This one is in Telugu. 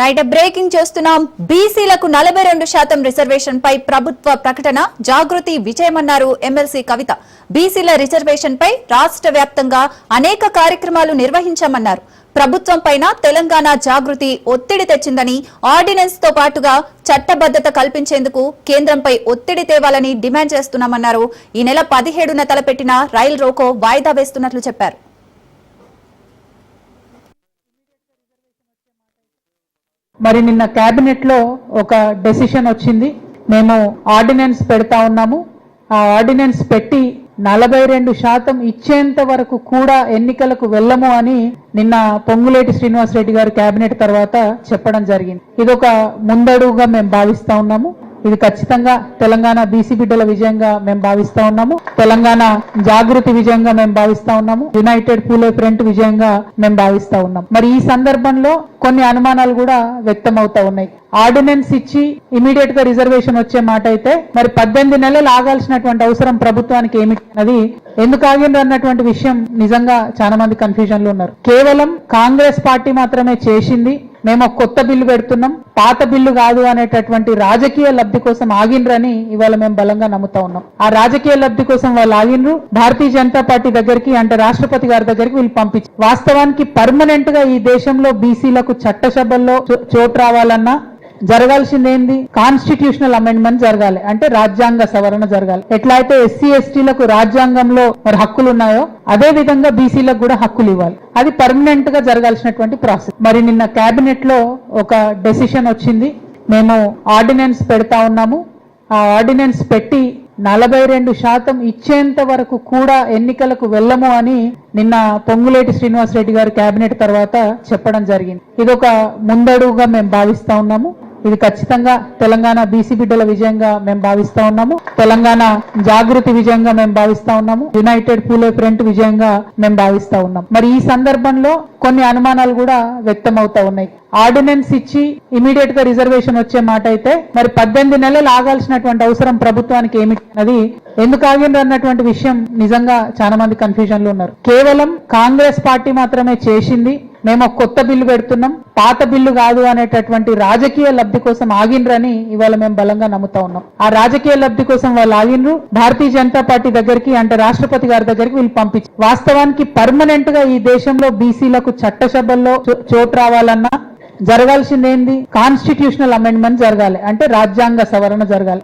రైట్ బ్రేకింగ్ చేస్తున్నాం బీసీలకు నలభై రెండు శాతం రిజర్వేషన్ పై ప్రభుత్వ ప్రకటన జాగృతి విజయమన్నారు ఎమ్మెల్సీ కవిత బీసీల రిజర్వేషన్ పై రాష్ట్ర వ్యాప్తంగా అనేక కార్యక్రమాలు నిర్వహించామన్నారు ప్రభుత్వం పైన తెలంగాణ జాగృతి ఒత్తిడి తెచ్చిందని ఆర్డినెన్స్తో పాటుగా చట్టబద్ధత కల్పించేందుకు కేంద్రంపై ఒత్తిడి తేవాలని డిమాండ్ చేస్తున్నామన్నారు ఈ నెల పదిహేడున తలపెట్టిన రైల్ రోకో వాయిదా వేస్తున్నట్లు చెప్పారు మరి నిన్న క్యాబినెట్లో లో ఒక డెసిషన్ వచ్చింది. మేము ఆర్డినెన్స్ పెడతా ఉన్నాము. ఆ ఆర్డినెన్స్ పెట్టి నలభై రెండు శాతం ఇచ్చేంత వరకు కూడా ఎన్నికలకు వెళ్ళము అని నిన్న పొంగులేటి శ్రీనివాస్ రెడ్డి గారు క్యాబినెట్ తర్వాత చెప్పడం జరిగింది. ఇది ఒక ముందడుగుగా మేము భావిస్తా ఉన్నాము. ఇది ఖచ్చితంగా తెలంగాణ బీసీ బిడ్డల విజయంగా మేము భావిస్తా ఉన్నాము. తెలంగాణ జాగృతి విజయంగా మేము భావిస్తా ఉన్నాము. యునైటెడ్ పూలే ఫ్రంట్ విజయంగా మేము భావిస్తా ఉన్నాం. మరి ఈ సందర్భంలో కొన్ని అనుమానాలు కూడా వ్యక్తం అవుతా ఉన్నాయి. ఆర్డినెన్స్ ఇచ్చి ఇమీడియట్గా రిజర్వేషన్ వచ్చే మాట అయితే మరి పద్దెనిమిది నెలలు ఆగాల్సినటువంటి అవసరం ప్రభుత్వానికి ఏమిటి అది ఎందుకు ఆగిండ్రు అన్నటువంటి విషయం నిజంగా చాలా మంది కన్ఫ్యూజన్లో ఉన్నారు. కేవలం కాంగ్రెస్ పార్టీ మాత్రమే చేసింది మేము కొత్త బిల్లు పెడుతున్నాం. పాత బిల్లు కాదు అనేటటువంటి రాజకీయ లబ్ధి కోసం ఆగిండ్రని ఇవాళ మేము బలంగా నమ్ముతా ఉన్నాం. ఆ రాజకీయ లబ్ధి కోసం వాళ్ళు ఆగిండ్రు. భారతీయ జనతా పార్టీ దగ్గరికి అంటే రాష్ట్రపతి గారి దగ్గరికి వీళ్ళు పంపించి వాస్తవానికి పర్మనెంట్గా ఈ దేశంలో బీసీలకు చట్టసభల్లో చో- చోటు రావాలన్నా జరగాల్సిందేంది? కాన్స్టిట్యూషనల్ అమెండ్మెంట్ జరగాలి. అంటే రాజ్యాంగ సవరణ జరగాలి. ఎట్లా అయితే ఎస్సీ ఎస్టీలకు రాజ్యాంగంలో మరి హక్కులు ఉన్నాయో అదే విధంగా బీసీలకు కూడా హక్కులు ఇవ్వాలి అది పర్మనెంట్గా జరగాల్సినటువంటి ప్రాసెస్. మరి నిన్న కేబినెట్లో ఒక డెసిషన్ వచ్చింది. మేము ఆర్డినెన్స్ పెడతా ఉన్నాము. ఆ ఆర్డినెన్స్ పెట్టి నలభై రెండు శాతం ఇచ్చేంత వరకు కూడా ఎన్నికలకు వెళ్ళము అని నిన్న పొంగులేటి శ్రీనివాస్ రెడ్డి గారు కేబినెట్ తర్వాత చెప్పడం జరిగింది. ఇది ఒక ముందడుగుగా మేము భావిస్తా ఉన్నాము. ఇది ఖచ్చితంగా తెలంగాణ బీసీ బిడ్డల విజయంగా మేము భావిస్తా ఉన్నాము. తెలంగాణ జాగృతి విజయంగా మేము భావిస్తా ఉన్నాము. యునైటెడ్ పూలే ఫ్రంట్ విజయంగా మేము భావిస్తా ఉన్నాం. మరి ఈ సందర్భంలో కొన్ని అనుమానాలు కూడా వ్యక్తం అవుతా ఉన్నాయి. ఆర్డినెన్స్ ఇచ్చి ఇమీడియట్గా రిజర్వేషన్ వచ్చే మాట అయితే మరి పద్దెనిమిది నెలలు ఆగాల్సినటువంటి అవసరం ప్రభుత్వానికి ఏమిటి ఎందుకు ఆగిండ్రు అన్నటువంటి విషయం నిజంగా చాలా మంది కన్ఫ్యూజన్లో ఉన్నారు. కేవలం కాంగ్రెస్ పార్టీ మాత్రమే చేసింది మేము ఒక కొత్త బిల్లు పెడుతున్నాం. పాత బిల్లు కాదు అనేటటువంటి రాజకీయ లబ్ధి కోసం ఆగిండ్రని ఇవాళ మేము బలంగా నమ్ముతా ఉన్నాం. ఆ రాజకీయ లబ్ధి కోసం వాళ్ళు ఆగిండ్రు. భారతీయ జనతా పార్టీ దగ్గరికి అంటే రాష్ట్రపతి గారి దగ్గరికి వీళ్ళు పంపించి వాస్తవానికి పర్మనెంట్గా ఈ దేశంలో బీసీలకు చట్టసభల్లో చోటు రావాలన్నా జరగాల్సిందేంది? కాన్స్టిట్యూషనల్ అమెండ్మెంట్ జరగాలి. అంటే రాజ్యాంగ సవరణ జరగాలి.